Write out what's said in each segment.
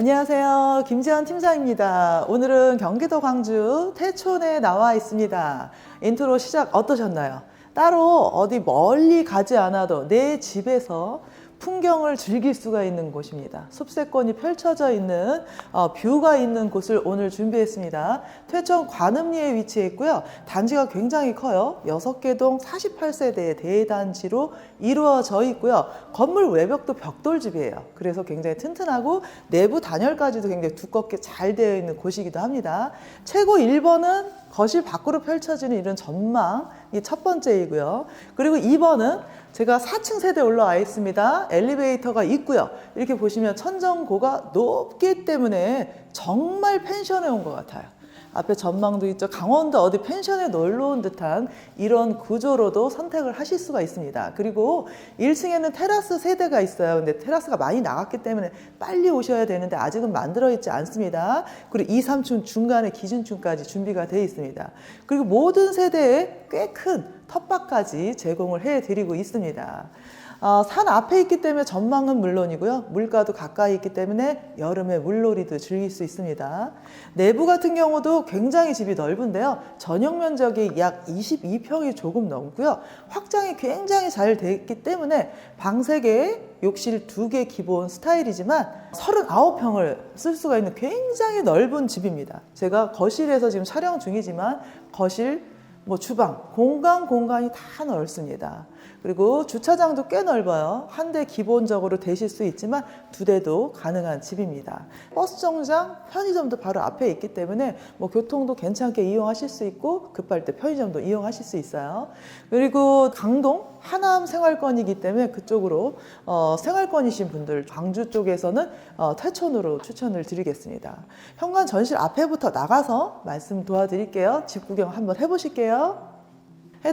안녕하세요. 김지현 팀장입니다. 오늘은 경기도 광주 태촌에 나와 있습니다. 인트로 시작 어떠셨나요? 따로 어디 멀리 가지 않아도 내 집에서 풍경을 즐길 수가 있는 곳입니다. 숲세권이 펼쳐져 있는 어, 뷰가 있는 곳을 오늘 준비했습니다. 퇴천 관음리에 위치해 있고요. 단지가 굉장히 커요. 6개 동 48세대의 대단지로 이루어져 있고요. 건물 외벽도 벽돌집이에요. 그래서 굉장히 튼튼하고 내부 단열까지도 굉장히 두껍게 잘 되어 있는 곳이기도 합니다. 최고 1번은 거실 밖으로 펼쳐지는 이런 전망 이 첫 번째이고요. 그리고 2번은 제가 4층 세대 올라와 있습니다. 엘리베이터가 있고요. 이렇게 보시면 천정고가 높기 때문에 정말 펜션에 온 것 같아요. 앞에 전망도 있죠. 강원도 어디 펜션에 놀러 온 듯한 이런 구조로도 선택을 하실 수가 있습니다. 그리고 1층에는 테라스 세대가 있어요. 근데 테라스가 많이 나갔기 때문에 빨리 오셔야 되는데 아직은 만들어 있지 않습니다. 그리고 2, 3층 중간에 기준층까지 준비가 되어 있습니다. 그리고 모든 세대에 꽤 큰 텃밭까지 제공을 해 드리고 있습니다. 어, 산 앞에 있기 때문에 전망은 물론이고요. 물가도 가까이 있기 때문에 여름에 물놀이도 즐길 수 있습니다. 내부 같은 경우도 굉장히 집이 넓은데요. 전용 면적이 약 22평이 조금 넘고요. 확장이 굉장히 잘 됐기 때문에 방 3개, 욕실 2개 기본 스타일이지만 39평을 쓸 수가 있는 굉장히 넓은 집입니다. 제가 거실에서 지금 촬영 중이지만 거실, 뭐 주방, 공간 공간이 다 넓습니다. 그리고 주차장도 꽤 넓어요. 한 대 기본적으로 되실 수 있지만 두 대도 가능한 집입니다. 버스 정류장, 편의점도 바로 앞에 있기 때문에 뭐 교통도 괜찮게 이용하실 수 있고 급할 때 편의점도 이용하실 수 있어요. 그리고 강동 하남 생활권이기 때문에 그쪽으로 어, 생활권이신 분들 광주 쪽에서는 어, 태촌으로 추천을 드리겠습니다. 현관 전실 앞에부터 나가서 말씀 도와드릴게요. 집 구경 한번 해보실게요. 해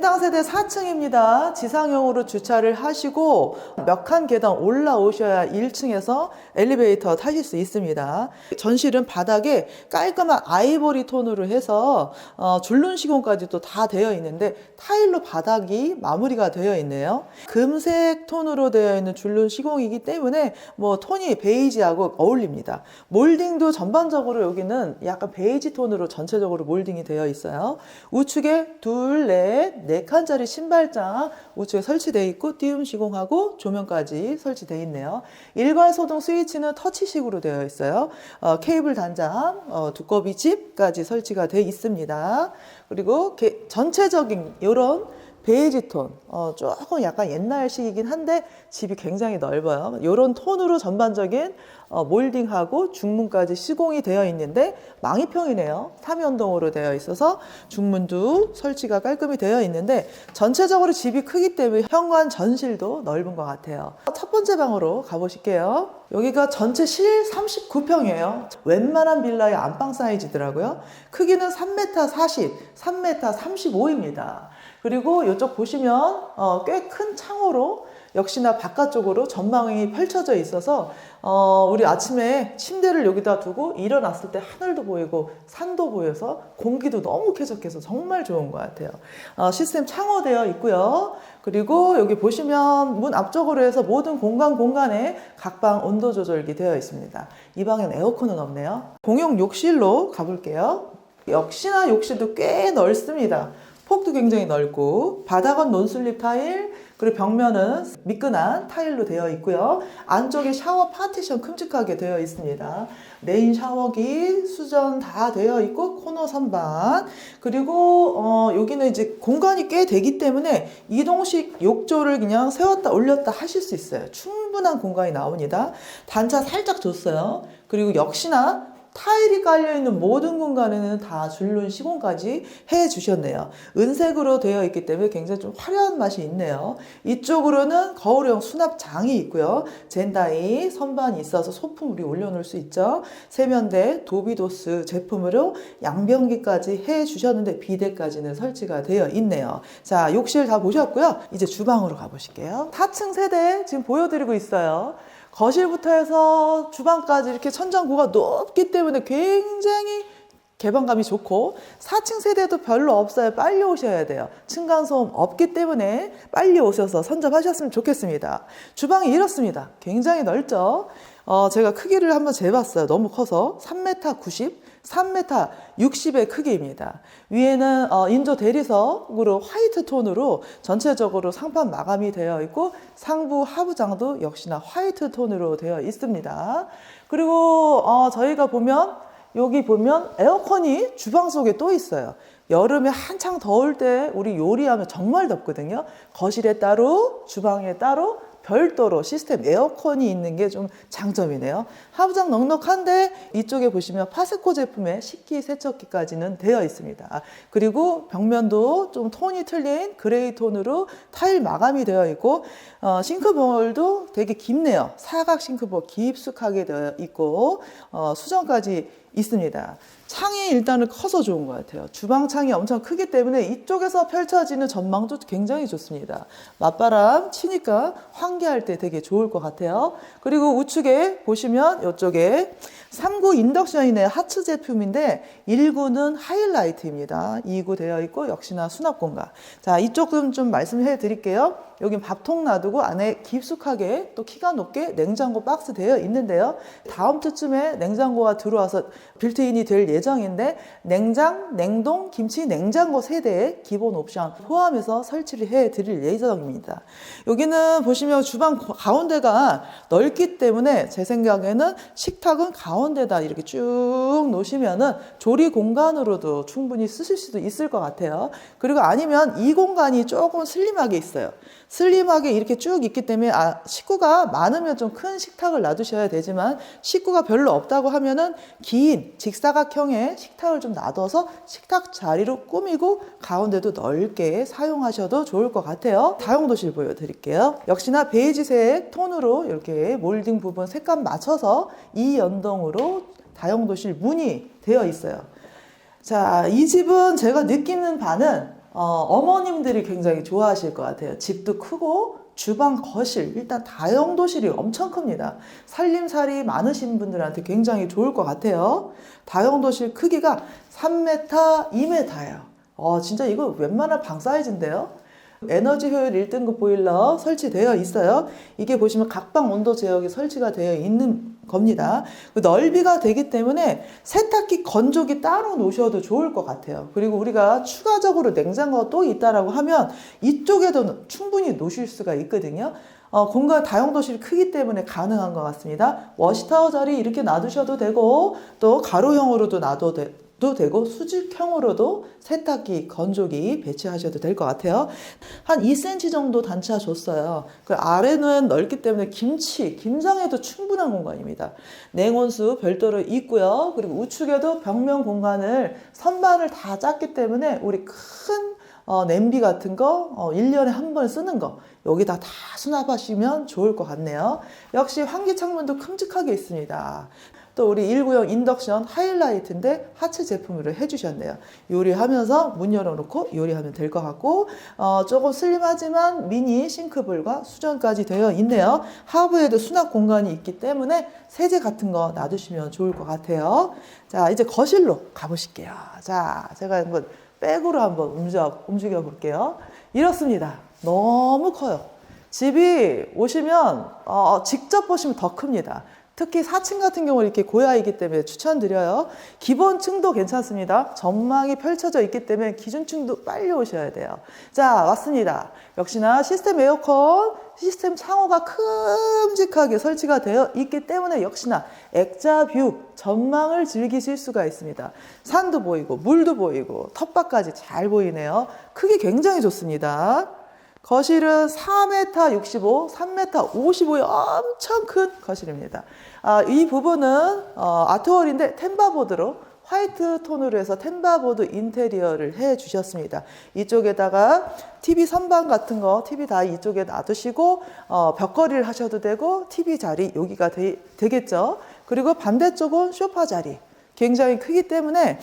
당 세대 4층입니다. 지상형으로 주차를 하시고 몇 칸 계단 올라오셔야 1층에서 엘리베이터 타실 수 있습니다. 전실은 바닥에 깔끔한 아이보리 톤으로 해서 어, 줄눈 시공까지도 다 되어 있는데 타일로 바닥이 마무리가 되어 있네요. 금색 톤으로 되어 있는 줄눈 시공이기 때문에 뭐 톤이 베이지하고 어울립니다. 몰딩도 전반적으로 여기는 약간 베이지 톤으로 전체적으로 몰딩이 되어 있어요. 우측에 둘, 넷, 네 칸짜리 신발장 우측에 설치되어 있고 띄움 시공하고 조명까지 설치되어 있네요. 일괄 소등 스위치는 터치식으로 되어 있어요. 어, 케이블 단장, 어, 두꺼비 집까지 설치가 되어 있습니다. 그리고 게, 전체적인 이런 베이지 톤, 어, 조금 약간 옛날식이긴 한데 집이 굉장히 넓어요. 이런 톤으로 전반적인 어, 몰딩하고 중문까지 시공이 되어 있는데 망이평이네요. 삼연동으로 되어 있어서 중문도 설치가 깔끔히 되어 있는데 전체적으로 집이 크기 때문에 현관 전실도 넓은 것 같아요. 첫 번째 방으로 가보실게요. 여기가 전체 실 39평이에요. 웬만한 빌라의 안방 사이즈더라고요. 크기는 3m 40, 3m 35입니다. 그리고 이쪽 보시면 어, 꽤 큰 창호로 역시나 바깥쪽으로 전망이 펼쳐져 있어서 어, 우리 아침에 침대를 여기다 두고 일어났을 때 하늘도 보이고 산도 보여서 공기도 너무 쾌적해서 정말 좋은 것 같아요. 어, 시스템 창호되어 있고요. 그리고 여기 보시면 문 앞쪽으로 해서 모든 공간 공간에 각방 온도 조절기 되어 있습니다. 이 방엔 에어컨은 없네요. 공용 욕실로 가볼게요. 역시나 욕실도 꽤 넓습니다. 폭도 굉장히 넓고 바닥은 논슬립 타일 그리고 벽면은 미끈한 타일로 되어 있고요. 안쪽에 샤워 파티션 큼직하게 되어 있습니다. 레인 샤워기, 수전 다 되어 있고 코너 선반 그리고 어, 여기는 이제 공간이 꽤 되기 때문에 이동식 욕조를 그냥 세웠다 올렸다 하실 수 있어요. 충분한 공간이 나옵니다. 단차 살짝 줬어요. 그리고 역시나 타일이 깔려있는 모든 공간에는 다 줄눈 시공까지 해 주셨네요. 은색으로 되어 있기 때문에 굉장히 좀 화려한 맛이 있네요. 이쪽으로는 거울형 수납장이 있고요. 젠다이 선반이 있어서 소품 우리 올려놓을 수 있죠. 세면대 도비도스 제품으로 양변기까지 해 주셨는데 비대까지는 설치가 되어 있네요. 자, 욕실 다 보셨고요. 이제 주방으로 가보실게요. 4층 세대 지금 보여드리고 있어요. 거실부터 해서 주방까지 이렇게 천장고가 높기 때문에 굉장히 개방감이 좋고 4층 세대도 별로 없어요. 빨리 오셔야 돼요. 층간소음 없기 때문에 빨리 오셔서 선점하셨으면 좋겠습니다. 주방이 이렇습니다. 굉장히 넓죠? 어, 제가 크기를 한번 재봤어요. 너무 커서 3m 90, 3m 60의 크기입니다. 위에는 어, 인조 대리석으로 화이트 톤으로 전체적으로 상판 마감이 되어 있고 상부 하부장도 역시나 화이트 톤으로 되어 있습니다. 그리고 어, 저희가 보면 여기 보면 에어컨이 주방 속에 또 있어요. 여름에 한창 더울 때 우리 요리하면 정말 덥거든요. 거실에 따로, 주방에 따로, 별도로 시스템 에어컨이 있는 게 좀 장점이네요. 하부장 넉넉한데 이쪽에 보시면 파스코 제품의 식기 세척기까지는 되어 있습니다. 아, 그리고 벽면도 좀 톤이 틀린 그레이 톤으로 타일 마감이 되어 있고 어, 싱크볼도 되게 깊네요. 사각 싱크볼 깊숙하게 되어 있고 어, 수정까지 있습니다. 창이 일단은 커서 좋은 것 같아요. 주방 창이 엄청 크기 때문에 이쪽에서 펼쳐지는 전망도 굉장히 좋습니다. 맞바람 치니까 환기할 때 되게 좋을 것 같아요. 그리고 우측에 보시면 이쪽에 3구 인덕션이네 하츠 제품인데 1구는 하이라이트입니다. 2구 되어 있고 역시나 수납 공간. 자, 이쪽은 좀 말씀해 드릴게요. 여기 밥통 놔두고 안에 깊숙하게 또 키가 높게 냉장고 박스 되어 있는데요. 다음 주쯤에 냉장고가 들어와서 빌트인이 될 예정인데 냉장, 냉동, 김치 냉장고 세대의 기본 옵션 포함해서 설치를 해 드릴 예정입니다. 여기는 보시면 주방 가운데가 넓기 때문에 제 생각에는 식탁은 가운데 다 이렇게 쭉 놓으시면은 조리 공간으로도 충분히 쓰실 수도 있을 것 같아요. 그리고 아니면 이 공간이 조금 슬림하게 있어요. 슬림하게 이렇게 쭉 있기 때문에 아, 식구가 많으면 좀 큰 식탁을 놔두셔야 되지만 식구가 별로 없다고 하면은 긴 직사각형의 식탁을 좀 놔둬서 식탁 자리로 꾸미고 가운데도 넓게 사용하셔도 좋을 것 같아요. 다용도실 보여드릴게요. 역시나 베이지색 톤으로 이렇게 몰딩 부분 색감 맞춰서 이 연동으로 다용도실 문이 되어 있어요. 자, 이 집은 제가 느끼는 바는 어, 머님들이 굉장히 좋아하실 것 같아요. 집도 크고 주방, 거실, 일단 다용도실이 엄청 큽니다. 살림살이 많으신 분들한테 굉장히 좋을 것 같아요. 다용도실 크기가 3m, 2m예요. 어, 진짜 이거 웬만한 방 사이즈인데요. 에너지 효율 1등급 보일러 설치되어 있어요. 이게 보시면 각방 온도 제어기 설치가 되어 있는 겁니다. 그 넓이가 되기 때문에 세탁기 건조기 따로 놓으셔도 좋을 것 같아요. 그리고 우리가 추가적으로 냉장고가 또 있다라고 하면 이쪽에도 충분히 놓으실 수가 있거든요. 어, 공간 다용도실이 크기 때문에 가능한 것 같습니다. 워시타워 자리 이렇게 놔두셔도 되고 또 가로형으로도 놔도 돼, 도 되고 수직형으로도 세탁기, 건조기 배치하셔도 될 것 같아요. 한 2cm 정도 단차 줬어요. 그 아래는 넓기 때문에 김치, 김장에도 충분한 공간입니다. 냉온수 별도로 있고요. 그리고 우측에도 벽면 공간을 선반을 다 짰기 때문에 우리 큰 어, 냄비 같은 거 어, 1년에 한 번 쓰는 거 여기다 다 수납하시면 좋을 것 같네요. 역시 환기 창문도 큼직하게 있습니다. 또 우리 1구형 인덕션 하이라이트인데 하츠 제품으로 해주셨네요. 요리하면서 문 열어놓고 요리하면 될 것 같고 어, 조금 슬림하지만 미니 싱크볼과 수전까지 되어 있네요. 하부에도 수납 공간이 있기 때문에 세제 같은 거 놔두시면 좋을 것 같아요. 자 이제 거실로 가보실게요. 자 제가 한번 백으로 한번 움직여, 움직여 볼게요. 이렇습니다. 너무 커요. 집이 오시면 어, 직접 보시면 더 큽니다. 특히 4층 같은 경우는 이렇게 고야이기 때문에 추천드려요. 기본층도 괜찮습니다. 전망이 펼쳐져 있기 때문에 기준층도 빨리 오셔야 돼요. 자, 왔습니다. 역시나 시스템 에어컨, 시스템 창호가 큼직하게 설치가 되어 있기 때문에 역시나 액자 뷰, 전망을 즐기실 수가 있습니다. 산도 보이고, 물도 보이고, 텃밭까지 잘 보이네요. 크기 굉장히 좋습니다. 거실은 4m 65, 3m 55의 엄청 큰 거실입니다. 아, 이 부분은 어, 아트월인데 템바보드로 화이트 톤으로 해서 템바보드 인테리어를 해 주셨습니다. 이쪽에다가 TV 선반 같은 거, TV 다 이쪽에 놔두시고 어, 벽걸이를 하셔도 되고 TV 자리 여기가 되, 되겠죠. 그리고 반대쪽은 소파 자리 굉장히 크기 때문에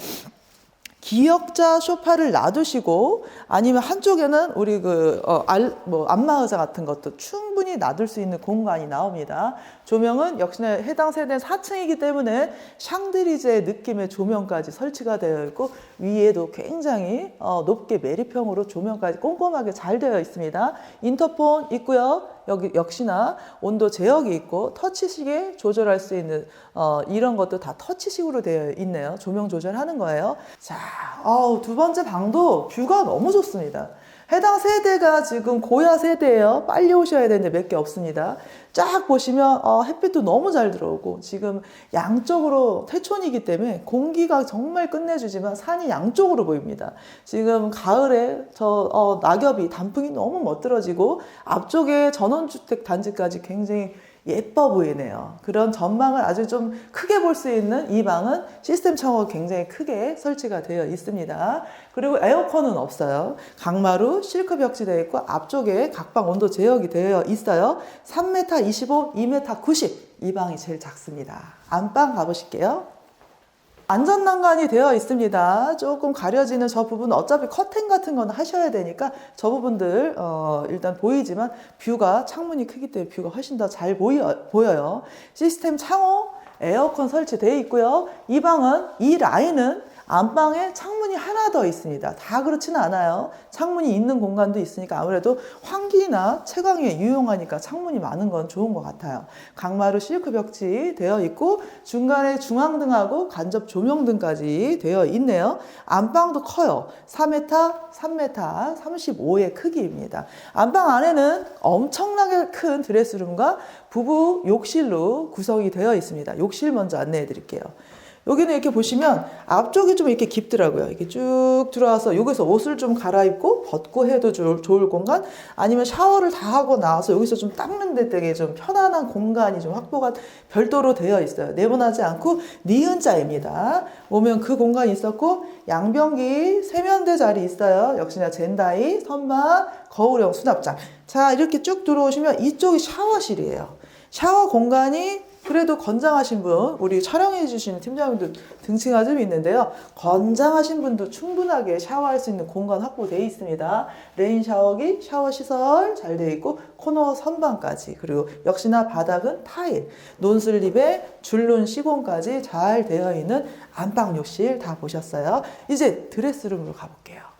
기역자 소파를 놔두시고 아니면 한쪽에는 우리 그, 어, 알, 뭐, 안마 의자 같은 것도 충분히 놔둘 수 있는 공간이 나옵니다. 조명은 역시나 해당 세대 4층이기 때문에 샹드리제 느낌의 조명까지 설치가 되어 있고 위에도 굉장히 어, 높게 매립형으로 조명까지 꼼꼼하게 잘 되어 있습니다. 인터폰 있고요. 여기 역시나 온도 제어기 있고 터치식에 조절할 수 있는 어, 이런 것도 다 터치식으로 되어 있네요. 조명 조절하는 거예요. 자, 어우, 두 번째 방도 뷰가 너무 좋습니다. 해당 세대가 지금 고야 세대예요. 빨리 오셔야 되는데 몇 개 없습니다. 쫙 보시면 어, 햇빛도 너무 잘 들어오고 지금 양쪽으로 태촌이기 때문에 공기가 정말 끝내주지만 산이 양쪽으로 보입니다. 지금 가을에 저 어, 낙엽이 단풍이 너무 멋들어지고 앞쪽에 전원주택 단지까지 굉장히 예뻐 보이네요. 그런 전망을 아주 좀 크게 볼 수 있는 이 방은 시스템 창호가 굉장히 크게 설치가 되어 있습니다. 그리고 에어컨은 없어요. 강마루 실크 벽지 되어 있고 앞쪽에 각방 온도 제어기 되어 있어요. 3m 25, 2m 90. 이 방이 제일 작습니다. 안방 가보실게요. 안전 난간이 되어 있습니다. 조금 가려지는 저 부분 어차피 커튼 같은 건 하셔야 되니까 저 부분들 어, 일단 보이지만 뷰가 창문이 크기 때문에 뷰가 훨씬 더 잘 보여, 보여요. 시스템 창호 에어컨 설치되어 있고요. 이 방은 이 라인은 안방에 창문이 하나 더 있습니다. 다 그렇지는 않아요. 창문이 있는 공간도 있으니까 아무래도 환기나 채광에 유용하니까 창문이 많은 건 좋은 것 같아요. 강마루 실크 벽지 되어 있고 중간에 중앙등하고 간접 조명등까지 되어 있네요. 안방도 커요. 4m, 3m, 35의 크기입니다. 안방 안에는 엄청나게 큰 드레스룸과 부부 욕실로 구성이 되어 있습니다. 욕실 먼저 안내해 드릴게요. 여기는 이렇게 보시면 앞쪽이 좀 이렇게 깊더라고요. 이렇게 쭉 들어와서 여기서 옷을 좀 갈아입고 벗고 해도 좋을, 공간 아니면 샤워를 다 하고 나와서 여기서 좀 닦는 데 되게 좀 편안한 공간이 좀 확보가 별도로 되어 있어요. 내분하지 않고 니은 자입니다. 오면 그 공간이 있었고 양변기 세면대 자리 있어요. 역시나 젠다이, 선반, 거울형 수납장. 자 이렇게 쭉 들어오시면 이쪽이 샤워실이에요. 샤워 공간이 그래도 건장하신 분, 우리 촬영해 주시는 팀장님도 등치가 좀 있는데요. 건장하신 분도 충분하게 샤워할 수 있는 공간 확보되어 있습니다. 레인 샤워기, 샤워 시설 잘 되어 있고 코너 선반까지 그리고 역시나 바닥은 타일, 논슬립에 줄눈 시공까지 잘 되어 있는 안방 욕실 다 보셨어요. 이제 드레스룸으로 가볼게요.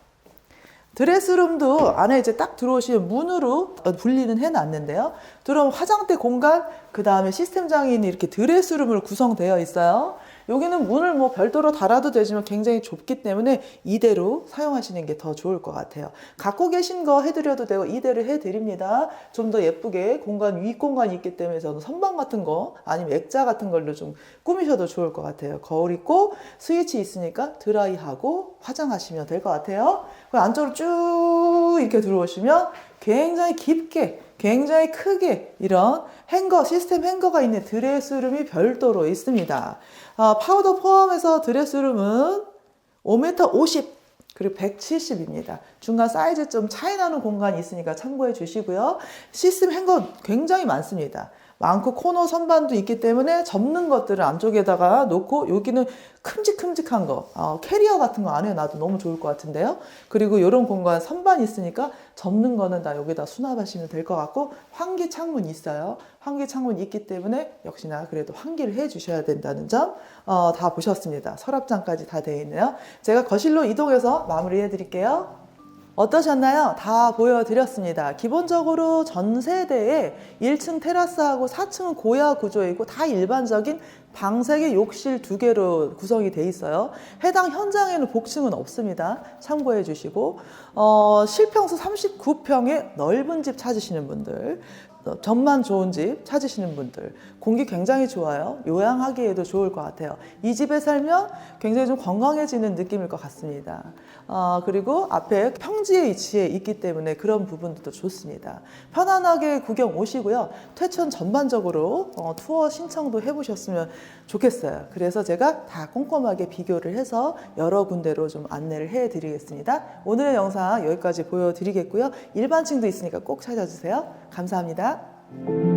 드레스룸도 안에 이제 딱 들어오시면 문으로 분리는 해놨는데요. 들어오면 화장대 공간, 그 다음에 시스템 장인이 이렇게 드레스룸으로 구성되어 있어요. 여기는 문을 뭐 별도로 달아도 되지만 굉장히 좁기 때문에 이대로 사용하시는 게 더 좋을 것 같아요. 갖고 계신 거 해드려도 되고 이대로 해드립니다. 좀 더 예쁘게 공간 윗 공간이 있기 때문에 저는 선반 같은 거 아니면 액자 같은 걸로 좀 꾸미셔도 좋을 것 같아요. 거울 있고 스위치 있으니까 드라이하고 화장하시면 될 것 같아요. 안쪽으로 쭉 이렇게 들어오시면 굉장히 깊게 굉장히 크게 이런 행거 시스템 행거가 있는 드레스룸이 별도로 있습니다. 어, 파우더 포함해서 드레스룸은 5m 50 그리고 170입니다. 중간 사이즈 좀 차이 나는 공간이 있으니까 참고해 주시고요. 시스템 행거 굉장히 많습니다. 많고 코너 선반도 있기 때문에 접는 것들을 안쪽에다가 놓고 여기는 큼직큼직한 거 어, 캐리어 같은 거 안에 놔도 너무 좋을 것 같은데요. 그리고 이런 공간 선반 있으니까 접는 거는 다 여기다 수납하시면 될 것 같고 환기 창문 있어요. 환기 창문 있기 때문에 역시나 그래도 환기를 해 주셔야 된다는 점 어, 다 보셨습니다. 서랍장까지 다 되어 있네요. 제가 거실로 이동해서 마무리해 드릴게요. 어떠셨나요? 다 보여드렸습니다. 기본적으로 전 세대에 1층 테라스하고 4층은 고야 구조이고 다 일반적인 방색의 욕실 두 개로 구성이 돼 있어요. 해당 현장에는 복층은 없습니다. 참고해 주시고 어, 실평수 39평의 넓은 집 찾으시는 분들 어, 전만 좋은 집 찾으시는 분들. 공기 굉장히 좋아요. 요양하기에도 좋을 것 같아요. 이 집에 살면 굉장히 좀 건강해지는 느낌일 것 같습니다. 어, 그리고 앞에 평지에 위치해 있기 때문에 그런 부분도 좋습니다. 편안하게 구경 오시고요. 퇴천 전반적으로 어, 투어 신청도 해보셨으면 좋겠어요. 그래서 제가 다 꼼꼼하게 비교를 해서 여러 군데로 좀 안내를 해드리겠습니다. 오늘의 영상 여기까지 보여드리겠고요. 일반층도 있으니까 꼭 찾아주세요 감사합니다.